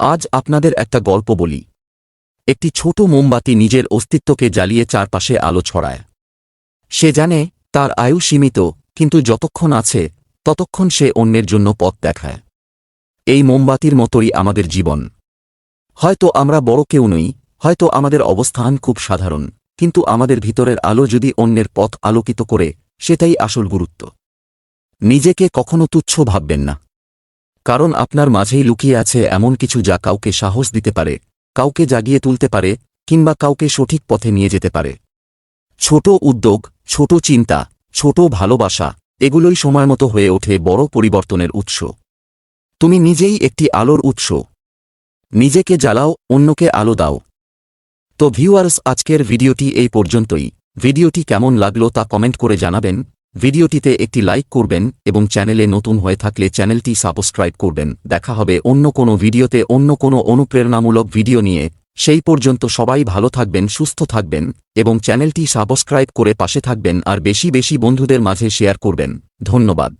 আজ আপনাদের একটা গল্প বলি। একটি ছোট মোমবাতি নিজের অস্তিত্বকে জ্বালিয়ে চারপাশে আলো ছড়ায়। সে জানে, তার আয়ু সীমিত, কিন্তু যতক্ষণ আছে, ততক্ষণ সে অন্যের জন্য পথ দেখায়। এই মোমবাতির মতোই আমাদের জীবন। হয়তো আমরা বড় কেউ নই, হয়তো আমাদের অবস্থান খুব সাধারণ, কিন্তু আমাদের ভিতরের আলো যদি অন্যের পথ আলোকিত করে, সেটাই আসল গুরুত্ব। নিজেকে কখনো তুচ্ছ ভাববেন না। কারণ আপনার মাঝেই লুকিয়ে আছে এমন কিছু যা কাউকে সাহস দিতে পারে, কাউকে জাগিয়ে তুলতে পারে, কিংবা কাউকে সঠিক পথে নিয়ে যেতে পারে। ছোট উদ্যোগ, ছোট চিন্তা, ছোট ভালোবাসা, এগুলোই সময়মতো হয়ে ওঠে বড় পরিবর্তনের উৎস। তুমি নিজেই একটি আলোর উৎস। নিজেকে জ্বালাও, অন্যকে আলো দাও। তো ভিউয়ার্স, আজকের ভিডিওটি এই পর্যন্তই। ভিডিওটি কেমন লাগল তা কমেন্ট করে জানাবেন। ভিডিওটিতে একটি লাইক করবেন এবং চ্যানেলে নতুন হয়ে থাকলে চ্যানেলটি সাবস্ক্রাইব করবেন। দেখা হবে অন্য কোনো ভিডিওতে অন্য কোনো অনুপ্রেরণামূলক ভিডিও নিয়ে। সেই পর্যন্ত সবাই ভালো থাকবেন, সুস্থ থাকবেন এবং চ্যানেলটি সাবস্ক্রাইব করে পাশে থাকবেন আর বেশি বেশি বন্ধুদের মাঝে শেয়ার করবেন। ধন্যবাদ।